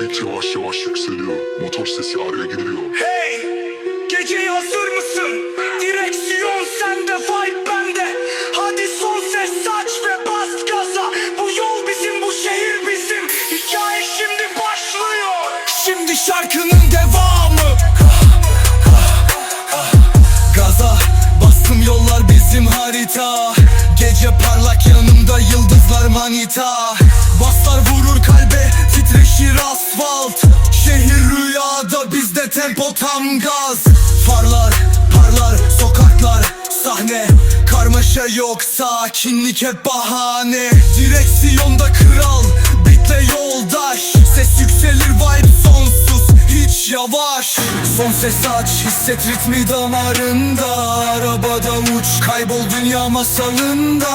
Beat yavaş yavaş yükseliyor. Motor sesi araya giriyor Hey! Geceye hazır mısın? Direksiyon sende, vibe bende. Hadi son ses saç ve bas gaza. Bu yol bizim, bu şehir bizim. Hikaye şimdi başlıyor. Şimdi şarkının devamı. Gaza bastım yollar bizim harita. Gece parlak yanımda yıldızlar manita. Baslar titreşir asfalt. Şehir rüyada bizde tempo tam gaz. Farlar parlar sokaklar sahne. Karmaşa yok sakinlik hep bahane. Direksiyonda kral bitle yoldaş. Ses yükselir vibe sonsuz hiç yavaş. Son ses aç hisset ritmi damarında. Arabada uç kaybol dünya masalında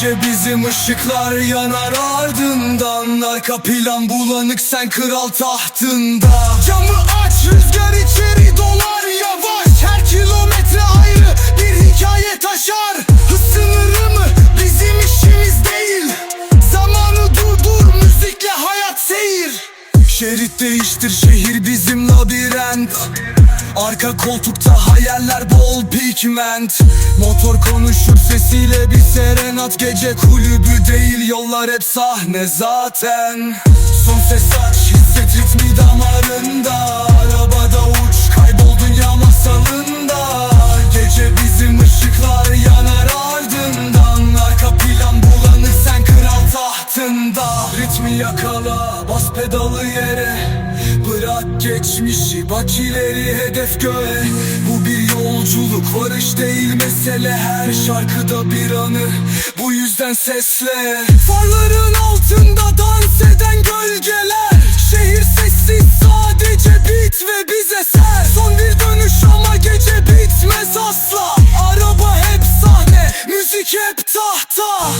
Gece bizim ışıklar yanar ardından Arka plan bulanık sen kral tahtında Camı aç rüzgar içeri dolar yavaş Her kilometre ayrı bir hikaye taşar Hız sınırı mı? Bizim işimiz değil Zamanı durdur müzikle hayat seyir Şerit değiştir şehir bizim labirent Arka koltukta hayaller bol pigment. Motor konuşur sesiyle bir serenat. Gece kulübü değil yollar hep sahne zaten. Son ses aç hisset ritmi damarında. Arabada uç kaybol dünya masalında. Gece bizim ışıklar yanar ardından. Arka plan bulanır sen kral tahtında. Ritmi yakala bas pedalı yere Geçmişi bak ileri hedef göğe. Bu bir yolculuk varış değil mesele. Her şarkıda bir anı bu yüzden sesle. Farların altında dans eden gölgeler. Şehir sessiz sadece bit ve bize ser Son bir dönüş ama gece bitmez asla. Araba hep sahne müzik hep tahta.